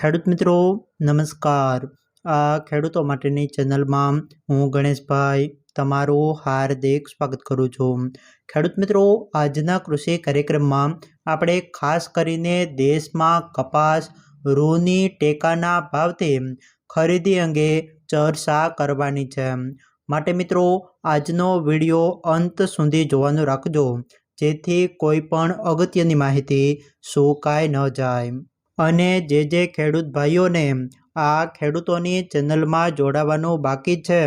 ખેડૂત મિત્રો, નમસ્કાર. આ ખેડૂતો માટેની ચેનલમાં હું ગણેશભાઈ તમારું હાર્દિક સ્વાગત કરું છું. ખેડૂત મિત્રો, આજના કૃષિ કાર્યક્રમમાં આપણે ખાસ કરીને દેશમાં કપાસ, રૂની ટેકાના ભાવથી ખરીદી અંગે ચર્ચા કરવાની છે. માટે મિત્રો, આજનો વીડિયો અંત સુધી જોવાનું રાખજો, જેથી કોઈ પણ અગત્યની માહિતી સુકાઈ ન જાય. અને જે જે ખેડૂત ભાઈઓને આ ખેડૂતોની ચેનલમાં જોડાવાનું બાકી છે,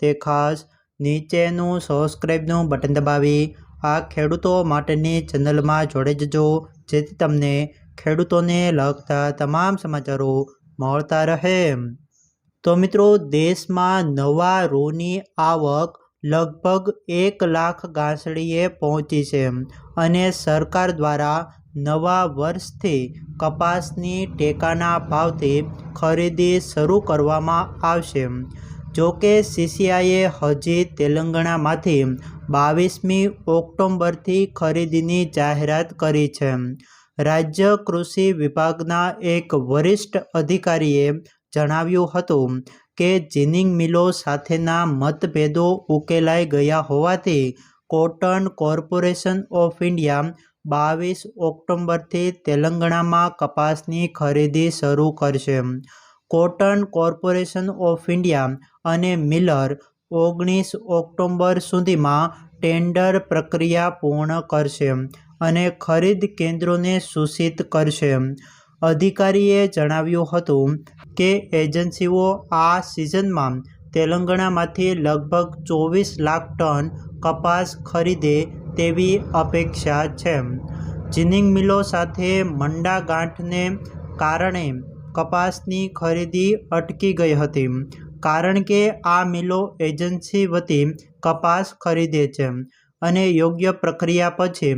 તે ખાસ નીચેનું સબસ્ક્રાઈબનું બટન દબાવી આ ખેડૂતો માટેની ચેનલમાં જોડાઈ જજો, જેથી તમને ખેડૂતોને લગતા તમામ સમાચારો મળતા રહે. તો મિત્રો, દેશમાં નવા રૂની આવક લગભગ એક લાખ ગાંસડીએ પહોંચી છે અને સરકાર દ્વારા નવા વર્ષથી કપાસની ટેકાના ભાવથી ખરીદી શરૂ કરવામાં આવશે. જોકે સીસીઆઈએ હજી તેલંગાણામાંથી બાવીસમી ઓક્ટોબરથી ખરીદીની જાહેરાત કરી છે. રાજ્ય કૃષિ વિભાગના એક વરિષ્ઠ અધિકારીએ જણાવ્યું હતું કે જીનિંગ મિલો સાથેના મતભેદો ઉકેલાઈ ગયા હોવાથી કોટન કોર્પોરેશન ઓફ ઇન્ડિયા બાવીસ ઓક્ટોબરથી તેલંગાણામાં કપાસની ખરીદી શરૂ કરશે. કોટન કોર્પોરેશન ઓફ ઇન્ડિયા અને મિલર ઓગણીસ ઓક્ટોબર સુધીમાં ટેન્ડર પ્રક્રિયા પૂર્ણ કરશે અને ખરીદ કેન્દ્રોને સૂચિત કરશે. અધિકારીએ જણાવ્યું હતું કે એજન્સીઓ આ સિઝનમાં તેલંગાણામાંથી લગભગ ચોવીસ લાખ ટન કપાસ ખરીદે તેવી અપેક્ષા છે. જીનિંગ મિલો સાથે મંડા ગાંઠને કારણે કપાસની ખરીદી અટકી ગઈ હતી, કારણ કે આ મિલો એજન્સી વતી કપાસ ખરીદે છે અને યોગ્ય પ્રક્રિયા પછી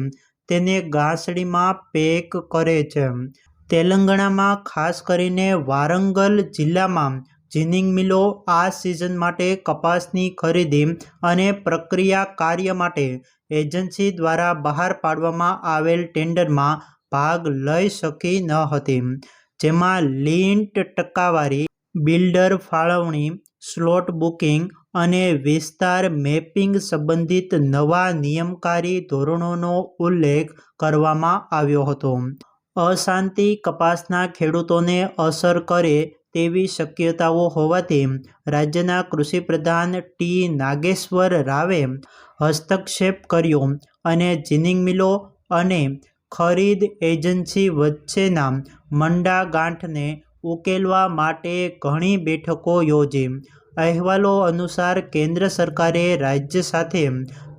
તેને ગાંસડીમાં પેક કરે છે. તેલંગાણામાં ખાસ કરીને વારંગલ જિલ્લામાં જીનિંગ મિલો આ સિઝન માટે કપાસની ખરીદી અને પ્રક્રિયા કાર્ય માટે એજન્સી દ્વારા બહાર પાડવામાં આવેલ ટેન્ડરમાં ભાગ લઈ શકી ન હતી. જેમાં લિન્ટ ટકાવારી, બિલ્ડર ફાળવણી, સ્લોટ બુકિંગ અને વિસ્તાર મેપિંગ સંબંધિત નવા નિયમકારી ધોરણોનો ઉલ્લેખ કરવામાં આવ્યો હતો. અશાંતિ કપાસના ખેડૂતોને અસર કરે તેવી શક્યતાઓ હોવાથી રાજ્યના કૃષિપ્રધાન ટી. નાગેશ્વર રાવે હસ્તક્ષેપ કર્યો અને જીનિંગ મિલો અને ખરીદ એજન્સી વચ્ચેના મંડાગાંઠને ઉકેલવા માટે ઘણી બેઠકો યોજી. અહેવાલો અનુસાર કેન્દ્ર સરકારે રાજ્ય સાથે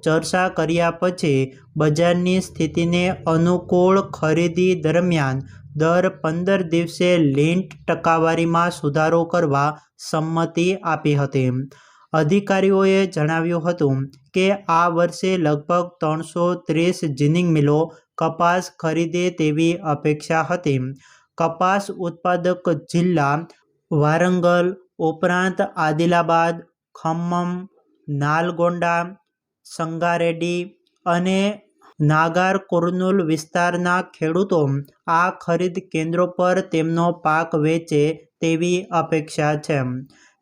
ચર્ચા કર્યા પછી બજારની સ્થિતિને અનુકૂળ ખરીદી દરમિયાન દર પંદર દિવસે લિન્ટ ટકાવારીમાં સુધારો કરવા સંમતિ આપી હતી. અધિકારીઓએ જણાવ્યું હતું કે, આ વર્ષે લગભગ ત્રણસો ત્રીસ જીનિંગ મિલો કપાસ ખરીદે તેવી અપેક્ષા હતી. કપાસ ઉત્પાદક જિલ્લા વારંગલ, ઉપરાંત આદિલાબાદ, ખમ્મમ, નાલગોંડા સંગારેડ્ડી અને નાગર કુર્નૂલ વિસ્તારના ખેડૂતો આ ખરીદ કેન્દ્રો પર તેમનો પાક વેચે તેવી અપેક્ષા છે.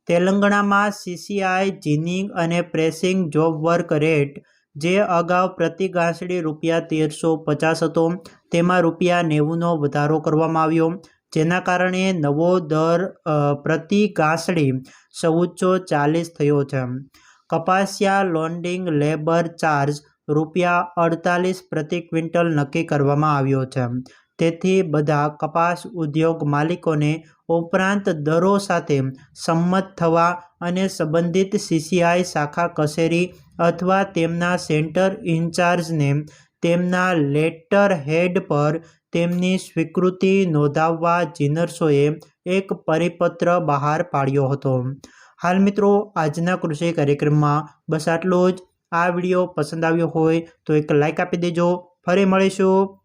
તેલંગાણામાં સીસીઆઈ જીનિંગ અને પ્રેસિંગ જોબ વર્ક રેટ જે અગાઉ પ્રતિ ગાંસડી રૂપિયા તેરસો પચાસ હતો, તેમાં રૂપિયા નેવુંનો વધારો કરવામાં આવ્યો, જેના કારણે નવો દર પ્રતિ ગાંસડી ચાલીસ થયો છે. કપાસિયા લોન્ડિંગ લેબર ચાર્જ રૂપિયા અડતાલીસ પ્રતિ ક્વિન્ટલ નક્કી કરવામાં આવ્યો છે. તેથી બધા કપાસ ઉદ્યોગ માલિકોને ઉપરાંત દરો સાથે સંમત થવા અને સંબંધિત સીસીઆઈ શાખા કચેરી અથવા તેમના સેન્ટર ઇન્ચાર્જને તેમના લેટર હેડ પર તેમની સ્વીકૃતિ નોંધાવવા જીનર્સોએ એક પરિપત્ર બહાર પાડ્યો હતો. હાલ મિત્રો, આજના કૃષિ કાર્યક્રમમાં બસ આટલું જ. આ વીડિયો પસંદ આવ્યો હોય તો એક લાઇક આપી દેજો. ફરી મળીશું.